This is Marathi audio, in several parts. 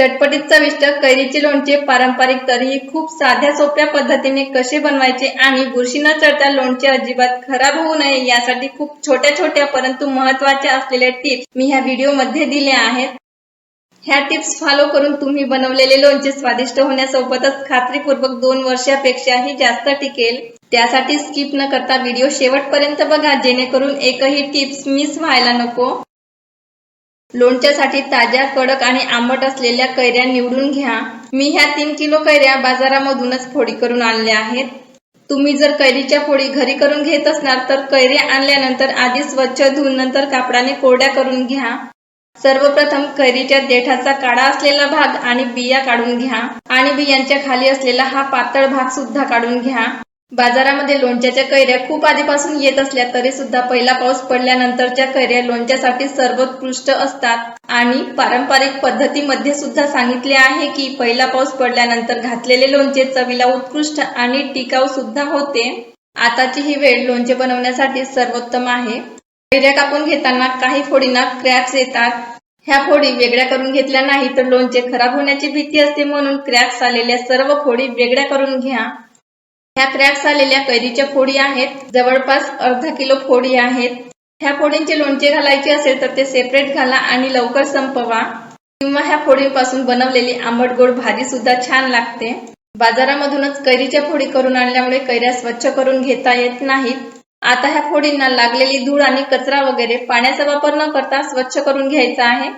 चटपटीत चविष्ट कैरीचे लोणचे पारंपरिक तरीही खूप साध्या सोप्या पद्धतीने कसे बनवायचे आणि बुरशी न चढता लोणचे अजिबात खराब होऊ नये यासाठी खूप छोट्या छोट्या परंतु महत्त्वाच्या असलेल्या टिप्स मी ह्या व्हिडिओमध्ये दिल्या आहेत. ह्या टिप्स फॉलो करून तुम्ही बनवलेले लोणचे स्वादिष्ट होण्यासोबतच खात्रीपूर्वक दोन वर्षापेक्षाही जास्त टिकेल. त्यासाठी स्किप न करता व्हिडिओ शेवटपर्यंत बघा जेणेकरून एकही टिप्स मिस व्हायला नको. लोणच्यासाठी ताज्या कडक आणि आंबट असलेल्या कैऱ्या निवडून घ्या. मी ह्या तीन किलो कैऱ्या बाजारामधूनच फोडी करून आणल्या आहेत. तुम्ही जर कैरीच्या फोडी घरी करून घेत असणार तर कैऱ्या आणल्यानंतर आधी स्वच्छ धुवून नंतर कापडाने कोरड्या करून घ्या. सर्वप्रथम कैरीच्या देठाचा काळा असलेला भाग आणि बिया काढून घ्या. आणि बियांच्या खाली असलेला हा पातळ भाग सुद्धा काढून घ्या. बाजारामध्ये लोणच्याच्या कैऱ्या खूप आधीपासून येत असल्या तरी सुद्धा पहिला पाऊस पडल्यानंतरच्या कैऱ्या लोणच्यासाठी सर्वोत्कृष्ट असतात. आणि पारंपरिक पद्धतीमध्ये सुद्धा सांगितले आहे की पहिला पाऊस पडल्यानंतर घातलेले लोणचे चवीला उत्कृष्ट आणि टिकाऊ सुद्धा होते. आताची ही वेळ लोणचे बनवण्यासाठी सर्वोत्तम आहे. कैऱ्या कापून घेताना काही फोडींना क्रॅक्स येतात. ह्या फोडी वेगळ्या करून घेतल्या नाही तर लोणचे खराब होण्याची भीती असते म्हणून क्रॅक्स आलेल्या सर्व फोडी वेगळ्या करून घ्या. ह्या क्रॅक्स आलेल्या कैरीच्या फोडी आहेत. जवळपास अर्धा किलो फोडी आहेत. ह्या फोडींचे लोणचे घालायचे असेल तर ते सेपरेट घाला आणि लवकर संपवा. किंवा ह्या फोडींपासून बनवलेली आंबट गोड भाजी सुद्धा छान लागते. बाजारामधूनच कैरीच्या फोडी करून आणल्यामुळे कैऱ्या स्वच्छ करून घेता येत नाहीत. आता ह्या फोडींना लागलेली धूळ आणि कचरा वगैरे पाण्याचा वापर न करता स्वच्छ करून घ्यायचा आहे.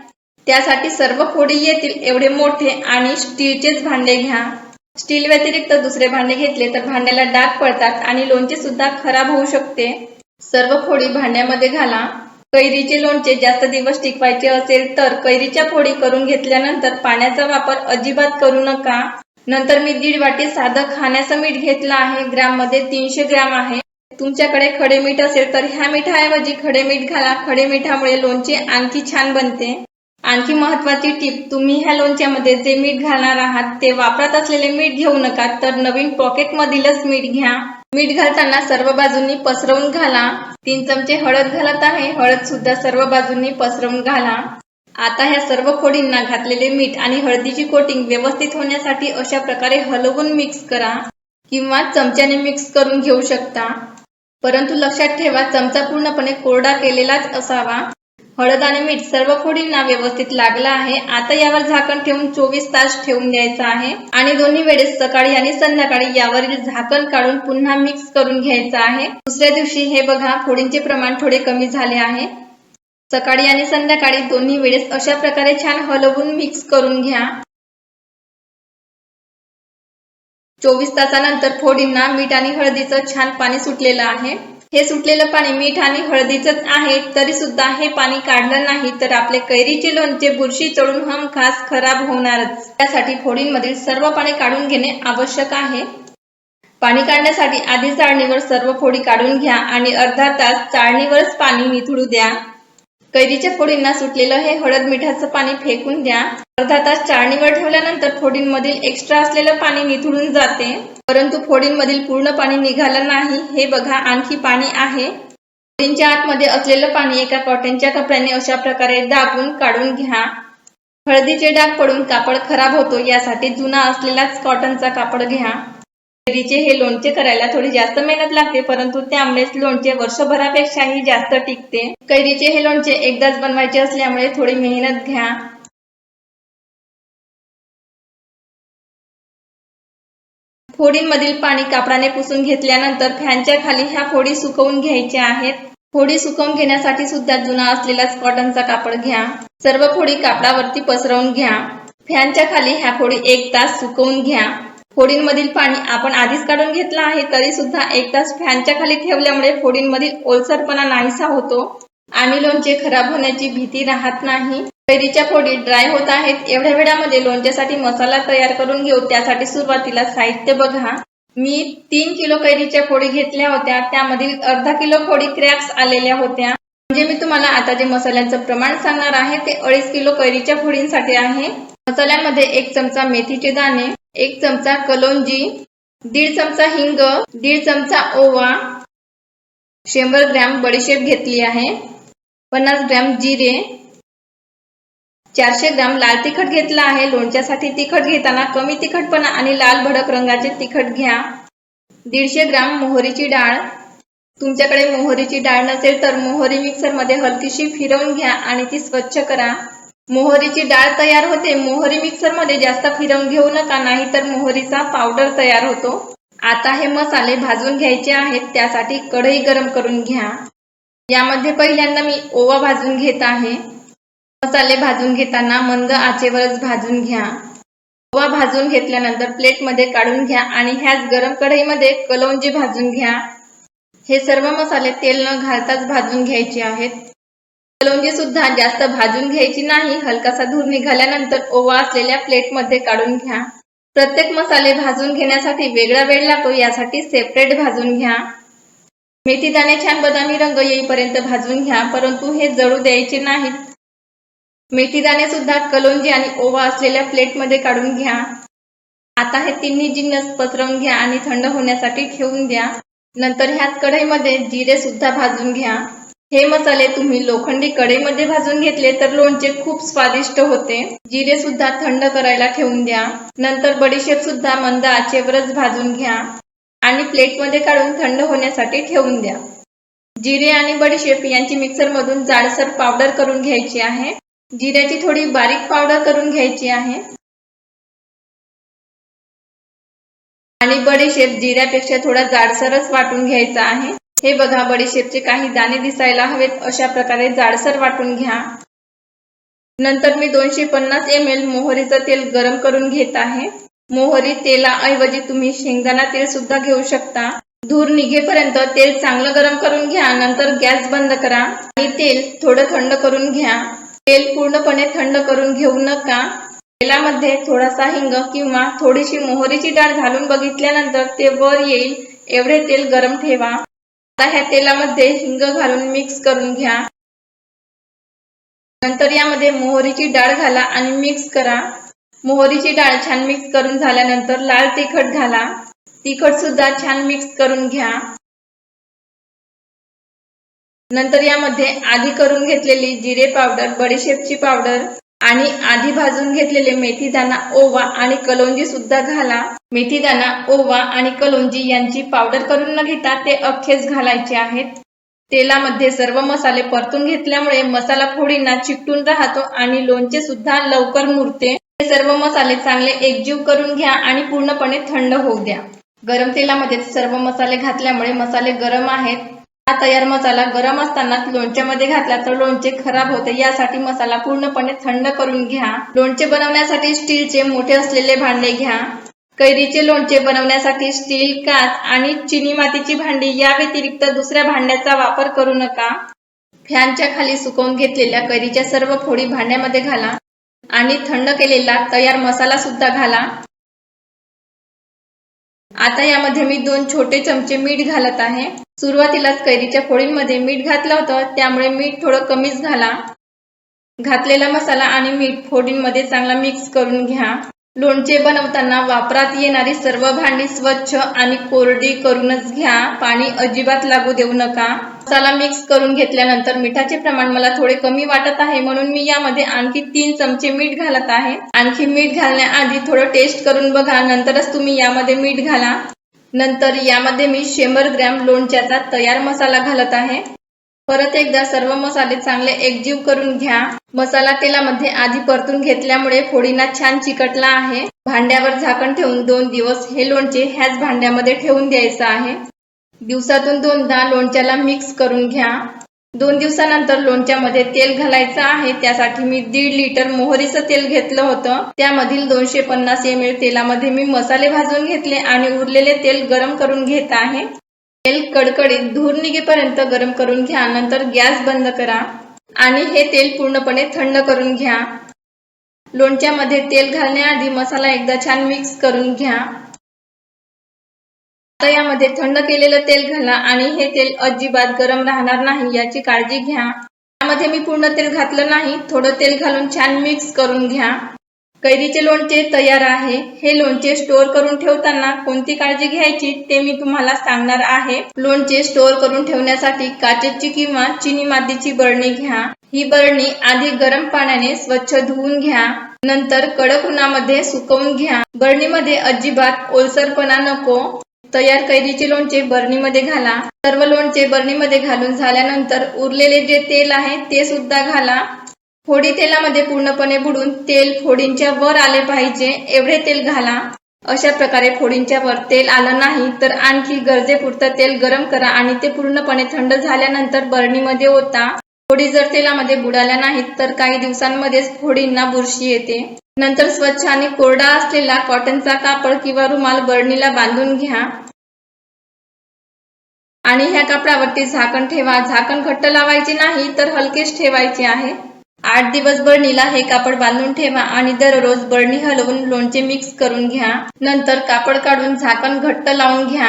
त्यासाठी सर्व फोडी येतील एवढे मोठे आणि स्टीलचेच भांडे घ्या. स्टील व्यतिरिक्त दुसरे भांडे घेतले तर भांड्याला डाग पडतात आणि लोणचे सुद्धा खराब होऊ शकते. सर्व फोडी भांड्यामध्ये घाला. कैरीचे लोणचे जास्त दिवस टिकवायचे असेल तर कैरीच्या फोडी करून घेतल्यानंतर पाण्याचा वापर अजिबात करू नका. नंतर मी दीड वाटी साधं खाण्याचं मीठ घेतलं आहे. ग्राममध्ये तीनशे ग्राम आहे. तुमच्याकडे खडे मीठ असेल तर ह्या मिठाऐवजी खडे मीठ घाला. खडे मिठामुळे लोणचे आणखी छान बनते. आणखी महत्वाची टीप तुम्ही ह्या लोणच्यामध्ये जे मीठ घालणार आहात ते वापरत असलेले मीठ घेऊ नका तर नवीन पॉकेट मधीलच मीठ घ्या. मीठ घालताना सर्व बाजूंनी पसरवून घाला. तीन चमचे हळद घालत आहे हळद सुद्धा सर्व बाजूंनी पसरवून घाला. आता ह्या सर्व खोडींना घातलेले मीठ आणि हळदीची कोटिंग व्यवस्थित होण्यासाठी अशा प्रकारे हलवून मिक्स करा किंवा चमच्याने मिक्स करून घेऊ शकता. परंतु लक्षात ठेवा चमचा पूर्णपणे कोरडा केलेलाच असावा. हळद आणि मीठ सर्व फोडींना व्यवस्थित लागला आहे. आता यावर झाकण ठेवून चोवीस तास ठेवून द्यायचं आहे. आणि दोन्ही वेळेस सकाळी आणि संध्याकाळी यावरील झाकण काढून पुन्हा मिक्स करून घ्यायचं आहे. दुसऱ्या दिवशी हे बघा फोडींचे प्रमाण थोडे कमी झाले आहे. सकाळी आणि संध्याकाळी दोन्ही वेळेस अशा प्रकारे छान हलवून मिक्स करून घ्या. चोवीस तासानंतर फोडींना मीठ आणि हळदीचं छान पाणी सुटलेलं आहे. हे सुटलेलं पाणी मीठ आणि हळदीचंच आहे तरी सुद्धा हे पाणी काढलं नाही तर आपले कैरीचे लोणचे बुरशी चढून हमखास खराब होणारच. त्यासाठी फोडींमधील सर्व पाणी काढून घेणे आवश्यक आहे. पाणी काढण्यासाठी आधी चाळणीवर सर्व फोडी काढून घ्या आणि अर्धा तास चाळणीवरच पाणी निथळू द्या. कैरीच्या फोडींना सुटलेलं हे हळद मिठाचं पाणी फेकून द्या. अर्धा तास चाळणीवर ठेवल्यानंतर फोडींमधील एक्स्ट्रा असलेलं पाणी निथळून जाते. परंतु फोडींमधील पूर्ण पाणी निघालं नाही हे बघा आणखी पाणी आहे. फोडींच्या आतमध्ये असलेलं पाणी एका कॉटनच्या कपड्याने अशा प्रकारे दाबून काढून घ्या. हळदीचे डाग पडून कापड खराब होतो यासाठी जुना असलेलाच कॉटनचा कापड घ्या. कैरीचे हे लोणचे करायला थोडी जास्त मेहनत लागते परंतु त्यामुळेच लोणचे वर्षभरापेक्षाही जास्त टिकते. कैरीचे हे लोणचे एकदाच बनवायचे असल्यामुळे थोडी मेहनत घ्या. फोडींमधील पाणी कापडाने पुसून घेतल्यानंतर फॅनच्या खाली ह्या फोडी सुकवून घ्यायच्या आहेत. फोडी सुकवून घेण्यासाठी सुद्धा जुना असलेलाच कॉटनचा कापड घ्या. सर्व फोडी कापडावरती पसरवून घ्या. फॅनच्या खाली ह्या फोडी एक तास सुकवून घ्या. फोडींमधील पाणी आपण आधीच काढून घेतलं आहे तरी सुद्धा एक तास फॅनच्या खाली ठेवल्यामुळे फोडींमधील ओलसरपणा नाहीसा होतो. आणि लोणचे खराब होण्याची भीती राहत नाही. कैरीच्या फोडी ड्राय होत आहेत. एवढ्या वेळामध्ये लोणच्यासाठी मसाला तयार करून घेऊ त्यासाठी सुरुवातीला साहित्य बघा. मी तीन किलो कैरीच्या फोडी घेतल्या होत्या. त्यामधील अर्धा किलो फोडी क्रॅक्स आलेल्या होत्या. म्हणजे मी तुम्हाला आता जे मसाल्यांचं प्रमाण सांगणार आहे ते अडीच किलो कैरीच्या फोडींसाठी आहे. मसाल्यामध्ये एक चमचा मेथीचे दाणे एक चमचा कलोंजी दीड चमचा हिंग दीड चमचा ओवा शंभर ग्रॅम बडीशेप घेतली आहे पन्नास ग्रॅम जिरे चारशे ग्रॅम लाल तिखट घेतलं आहे लोणच्यासाठी तिखट घेताना कमी तिखटपणा आणि लाल भडक रंगाचे तिखट घ्या. दीडशे ग्रॅम मोहरीची डाळ. तुमच्याकडे मोहरीची डाळ नसेल तर मोहरी मिक्सरमध्ये हलकीशी फिरवून घ्या आणि ती स्वच्छ करा. मोहरीची डाळ तयार होते. मोहरी मिक्सरमध्ये जास्त फिरवून घेऊ नका नाही तर मोहरीचा पावडर तयार होतो. आता हे मसाले भाजून घ्यायचे आहेत त्यासाठी कढई गरम करून घ्या. यामध्ये पहिल्यांदा मी ओवा भाजून घेत आहे. मसाले भाजून घेताना मंद आचेवरच भाजून घ्या. ओवा भाजून घेतल्यानंतर प्लेटमध्ये काढून घ्या आणि ह्याच गरम कढईमध्ये कलौंजी भाजून घ्या. हे सर्व मसाले तेल न घालताच भाजून घ्यायचे आहेत. कलौंजी सुद्धा जास्त भाजून घ्यायची नाही. हलकासा धूर निघाल्यानंतर ओवा असलेल्या प्लेटमध्ये काढून घ्या. प्रत्येक मसाले भाजून घेण्यासाठी वेगळा वेळ लागतो यासाठी सेपरेट भाजून घ्या. मेथी दाणे छान बदामी रंग येईपर्यंत भाजून घ्या परंतु हे जळू द्यायचे नाहीत मेथी दाणे सुद्धा कलोंजी आणि ओवा असलेल्या प्लेटमध्ये काढून घ्या. आता हे तिन्ही जिन्नस पसरवून घ्या आणि थंड होण्यासाठी ठेवून द्या. नंतर ह्याच कढईमध्ये जिरे सुद्धा भाजून घ्या. हे मसाले तुम्ही लोखंडी कढईमध्ये भाजून घेतले तर लोणचे खूप स्वादिष्ट होते. जिरे सुद्धा थंड करायला ठेवून द्या. नंतर बडीशेप सुद्धा मंद आचेवरच भाजून घ्या. आणि प्लेटमध्ये काढून थंड होण्यासाठी ठेवून द्या. जिरे आणि बडीशेप यांची मिक्सरमधून जाडसर पावडर करून घ्यायची आहे. जिऱ्याची थोडी बारीक पावडर करून घ्यायची आहे. आणि बडीशेप जिऱ्यापेक्षा थोडा जाडसरच वाटून घ्यायचा आहे. हे बघा बडीशेपचे काही दाणे दिसायला हवेत अशा प्रकारे जाडसर वाटून घ्या. नंतर मी दोनशे पन्नास एम एल मोहरीचं तेल गरम करून घेत आहे. मोहरी तेलाऐवजी तुम्ही शेंगदाणा तेल सुद्धा घेऊ शकता. धूर निघेपर्यंत तेल चांगलं गरम करून घ्या नंतर गॅस बंद करा आणि तेल थोडं थंड करून घ्या. तेल पूर्णपणे थंड करून घेऊ नका. तेलामध्ये थोडासा हिंग किंवा थोडीशी मोहरीची डाळ घालून बघितल्यानंतर ते वर येईल. एवढे तेल गरम ठेवा. आता ह्या तेलामध्ये हिंग घालून मिक्स करून घ्या. नंतर यामध्ये मोहरीची डाळ घाला आणि मिक्स करा. मोहरीची डाळ छान मिक्स करून झाल्यानंतर लाल तिखट घाला. तिखट सुद्धा छान मिक्स करून घ्या. नंतर यामध्ये आधी करून घेतलेली जिरे पावडर बडीशेपची पावडर आणि आधी भाजून घेतलेले मेथीदाना ओवा आणि कलोंजी सुद्धा घाला. मेथीदाना ओवा आणि कलोंजी यांची पावडर करून न घेता ते अख्खेच घालायचे आहेत. तेलामध्ये सर्व मसाले परतून घेतल्यामुळे मसाला फोडींना चिकटून राहतो आणि लोणचे सुद्धा लवकर मुरते. हे सर्व मसाले चांगले एकजीव करून घ्या आणि पूर्णपणे थंड होऊ द्या. गरम तेलामध्ये सर्व मसाले घातल्यामुळे मसाले गरम आहेत. हा तयार मसाला गरम असतानाच लोणच्यामध्ये घातला तर लोणचे खराब होते. यासाठी मसाला पूर्णपणे थंड करून घ्या. लोणचे बनवण्यासाठी स्टीलचे मोठे असलेले भांडे घ्या. कैरीचे लोणचे बनवण्यासाठी स्टील काच आणि चिनी मातीची भांडी या व्यतिरिक्त दुसऱ्या भांड्याचा वापर करू नका. फॅनच्या खाली सुकवून घेतलेल्या कैरीच्या सर्व फोडी भांड्यामध्ये घाला आणि थंड केलेला तयार मसाला सुद्धा घाला. आता यामध्ये मी दोन छोटे चमचे मीठ घालत आहे. सुरुवातीलाच कैरीच्या फोडींमध्ये मीठ घातलं होतं त्यामुळे मीठ थोडं कमीच घाला. घातलेला मसाला आणि मीठ फोडींमध्ये चांगला मिक्स करून घ्या. लोणचे बनवताना वापरात येणारी सर्व भांडी स्वच्छ आणि कोरडी करूनच घ्या. पाणी अजिबात लागू देऊ नका. मसाला मिक्स करून घेतल्यानंतर मिठाचे प्रमाण मला थोडे कमी वाटत आहे म्हणून मी यामध्ये आणखी तीन चमचे मीठ घालत आहे. आणखी मीठ घालण्याआधी थोडं टेस्ट करून बघा. नंतरच तुम्ही यामध्ये मीठ घाला. नंतर यामध्ये मी शंभर ग्रॅम लोणच्याचा तयार मसाला घालत आहे. परत एकदा सर्व मसाले चांगले एकजीव करून घ्या. मसाला तेलामध्ये आधी परतून घेतल्यामुळे फोडीना छान चिकटला आहे. भांड्यावर झाकण ठेवून दोन दिवस हे लोणचे ह्याच भांड्यामध्ये ठेवून द्यायचं आहे. दिवसातून दोनदा लोणच्याला मिक्स करून घ्या. दोन दिवसानंतर लोणच्यामध्ये तेल घालायचं आहे. त्यासाठी मी दीड लिटर मोहरीचं तेल घेतलं होतं. त्यामधील दोनशे पन्नास एम एल तेलामध्ये मी मसाले भाजून घेतले आणि उरलेले तेल गरम करून घेत आहे. तेल कडकडीत धूर निघेपर्यंत गरम करून घ्या. नंतर गॅस बंद करा आणि हे तेल पूर्णपणे थंड करून घ्या. लोणच्यामध्ये तेल घालण्याआधी मसाला एकदा छान मिक्स करून घ्या. आता यामध्ये थंड केलेलं तेल घाला आणि हे तेल अजिबात गरम राहणार नाही याची काळजी घ्या. यामध्ये मी पूर्ण तेल घातलं नाही थोडं तेल घालून छान मिक्स करून घ्या. कैरीचे लोणचे तयार आहे. हे लोणचे स्टोअर करून ठेवताना कोणती काळजी घ्यायची ते मी तुम्हाला सांगणार आहे. लोणचे स्टोअर करून ठेवण्यासाठी काचेची किंवा चिनी मातीची बरणी घ्या. ही बरणी आधी गरम पाण्याने स्वच्छ धुवून घ्या. नंतर कडक उन्हामध्ये सुकवून घ्या. बरणीमध्ये अजिबात ओलसरपणा नको. तयार कैरीचे लोणचे बरणीमध्ये घाला. सर्व लोणचे बरणीमध्ये घालून झाल्यानंतर उरलेले जे तेल आहे ते सुद्धा घाला. फोडी तेलामध्ये पूर्णपणे बुडून तेल फोडींच्या वर आले पाहिजे. एवढे तेल घाला. अशा प्रकारे फोडींच्या वर तेल आलं नाही तर आणखी गरजेपुरतं तेल गरम करा आणि ते पूर्णपणे थंड झाल्यानंतर बरणीमध्ये ओता. फोडी जर तेलामध्ये बुडाल्या नाहीत तर काही दिवसांमध्येच फोडींना बुरशी येते. नंतर स्वच्छ आणि कोरडा असलेला कॉटनचा कापड किंवा रुमाल बरणीला बांधून घ्या. आणि ह्या कापडावरती झाकण ठेवा. झाकण घट्ट लावायचे नाही तर हलकेच ठेवायचे आहे. आठ दिवस बरणीला हे कापड बांधून ठेवा आणि दररोज बरणी हलवून लोणचे मिक्स करून घ्या. नंतर कापड काढून झाकण घट्ट लावून घ्या.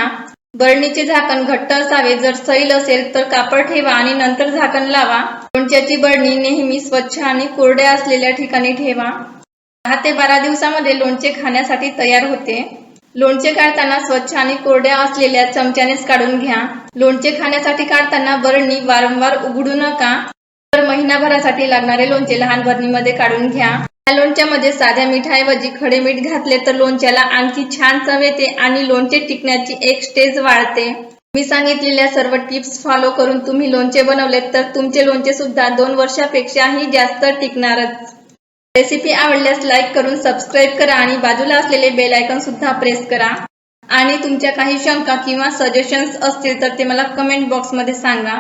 बरणीचे झाकण घट्ट असावे जर सैल असेल तर कापड ठेवा आणि नंतर झाकण लावा. लोणच्याची बरणी नेहमी स्वच्छ आणि कोरड्या असलेल्या ठिकाणी ठेवा. दहा ते बारा दिवसामध्ये लोणचे खाण्यासाठी तयार होते. लोणचे काढताना स्वच्छ आणि कोरड्या असलेल्या चमच्यानेच काढून घ्या. लोणचे खाण्यासाठी काढताना बरणी वारंवार उघडू नका. तर महिनाभरासाठी लागणारे लोणचे लहान बरणीमध्ये काढून घ्या. या लोणच्यामध्ये साध्या मिठाऐवजी खडे मीठ घातले तर लोणच्याला आणखी छान चव येते आणि लोणचे टिकण्याची एक स्टेज वाढते. मी सांगितलेल्या सर्व टिप्स फॉलो करून तुम्ही लोणचे बनवले तर तुमचे लोणचे सुद्धा दोन वर्षापेक्षाही जास्त टिकणारच. रेसिपी आवडल्यास लाईक करून सबस्क्राईब करा आणि बाजूला असलेले बेल आयकॉन सुद्धा प्रेस करा. आणि तुमच्या काही शंका किंवा सजेशन्स असतील तर ते मला कमेंट बॉक्समध्ये सांगा.